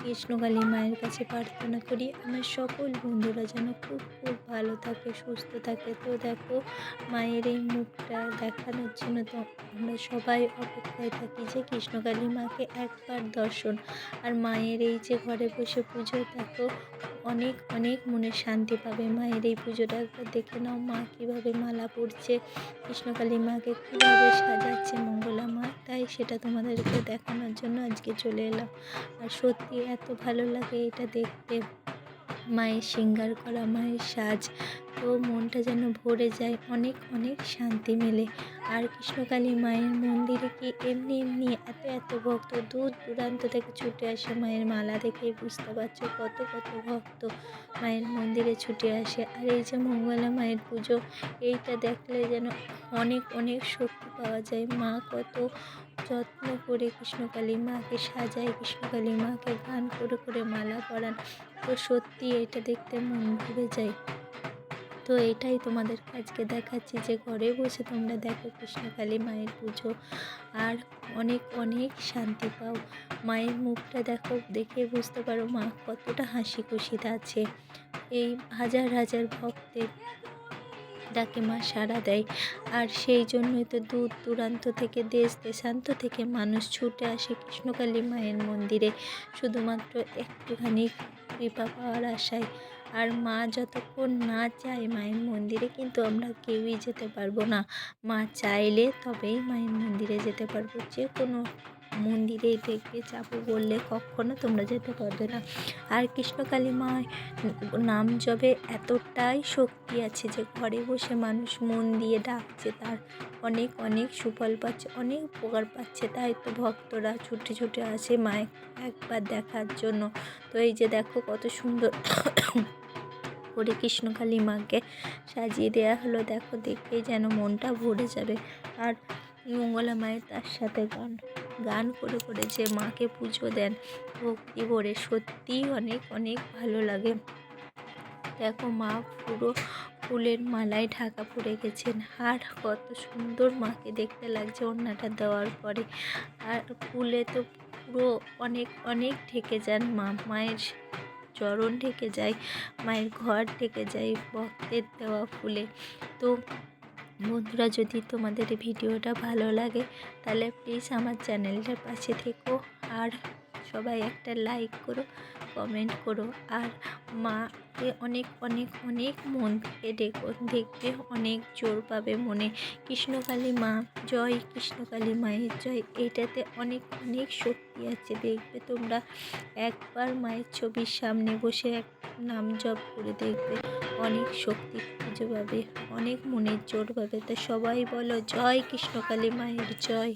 কৃষ্ণকালী মায়ের কাছে প্রার্থনা করি, আমার সকল বন্ধুরা যেন খুব খুব ভালো থাকে, সুস্থ থাকে। তো দেখো, মায়ের এই মুখটা দেখানোর জন্য তো আমরা সবাই অপেক্ষায় থাকি যে কৃষ্ণকালী মাকে একবার দর্শন। আর মায়ের এই যে ঘরে বসে পুজো, দেখো, অনেক অনেক মনে শান্তি পাবে। মায়ের এই পুজোটা একবার দেখে নাও মা কীভাবে মালা পড়ছে, কৃষ্ণকালী মাকে কীভাবে সাজাচ্ছে সেটা তোমাদেরকে দেখানোর জন্য আজকে চলে এলাম। আর সত্যি এত ভালো লাগে এটা দেখতে। মায়ের সিঙ্গার করা, মায়ের সাজ তো মনটা যেন ভরে যায়, অনেক অনেক শান্তি মেলে। আর কৃষ্ণকালী মায়ের মন্দিরে কি এমনি এমনি এত এত ভক্ত? দূর দূরান্ত থেকে ছুটে আসে মায়ের মালা দেখেই বুঝতে পারছ কত কত ভক্ত মায়ের মন্দিরে ছুটে আসে। আর এই যে মঙ্গলা মায়ের পুজো, এইটা দেখলে যেন অনেক অনেক শক্তি পাওয়া যায়। মা কত যত্ন করে কৃষ্ণকালী মাকে সাজায়, কৃষ্ণকালী মাকে গান করে করে মালা পরান। তো সত্যি এটা দেখতে মন ভরে যায়। তো এটাই তোমাদের আজকে দেখাচ্ছি যে ঘরে বসে তোমরা দেখো কৃষ্ণকালী মায়ের পুজো আর অনেক অনেক শান্তি পাও। মায়ের মুখটা দেখো, দেখে বুঝতে পারো মা কতটা হাসি খুশিতে আছে। এই হাজার হাজার ভক্তের ডাকে মা সাড়া দেয়। আর সেই জন্যই তো দূর দূরান্ত থেকে, দেশ দেশান্ত থেকে মানুষ ছুটে আসে কৃষ্ণকালী মায়ের মন্দিরে। শুধুমাত্র একটুখানি কৃপা পাওয়ার আশায় আর মা যতক্ষণ না চায় মায়ের মন্দিরে কিন্তু আমরা কেউই যেতে পারব না। মা চাইলে তবেই মায়ের মন্দিরে যেতে পারব যে কোনো মন্দিরে দেখবে যাব বললে কখনো তোমরা যেতে পারবে না। আর কৃষ্ণকালী মা নাম জবে এতটাই শক্তি আছে যে ঘরে বসে মানুষ মন দিয়ে ডাকছে, তার অনেক অনেক সুফল পাচ্ছে, অনেক উপকার পাচ্ছে। তাই তো ভক্তরা ছুটে ছুটে আসে মায়ের একবার দেখার জন্য। তো এই যে দেখো কত সুন্দর করে কৃষ্ণকালী মাকে সাজিয়ে দেওয়া হলো। দেখো দেখেই যেন মনটা ভরে যাবে। আর মঙ্গলা মায়ের তার সাথে গান গান করে করে যে মাকে পুজো দেন, ভক্তি ভরে সত্যিই অনেক অনেক ভালো লাগে। দেখো মা পুরো ফুলের মালায় ঢাকা পড়ে গেছেন। আর কত সুন্দর মাকে দেখতে লাগছে ওড়নাটা দেওয়ার পরে। আর ফুলে তো পুরো অনেক অনেক ঢেকে যান মা। মায়ের চরণ ঢেকে যায়, মায়ের ঘর ঢেকে যায় ভক্তের দেওয়া ফুলে। তো বন্ধুরা, যদি তোমাদের ভিডিওটা ভালো লাগে, তাহলে প্লিজ আমার চ্যানেলটার পাশে থেকো আর সবাই একটা লাইক করো কমেন্ট করো। আর মাকে অনেক অনেক অনেক মন থেকে ডেকো দেখবে অনেক জোর পাবে মনে। কৃষ্ণকালী মা, জয় কৃষ্ণকালী মায়ের জয়। এইটাতে অনেক অনেক শক্তি আছে। দেখবে তোমরা একবার মায়ের ছবির সামনে বসে এক নাম জপ করে দেখবে অনেক শক্তি খুঁজে পাবে অনেক মনের জোর পাবে তা সবাই বলো জয় কৃষ্ণকালী মায়ের জয়।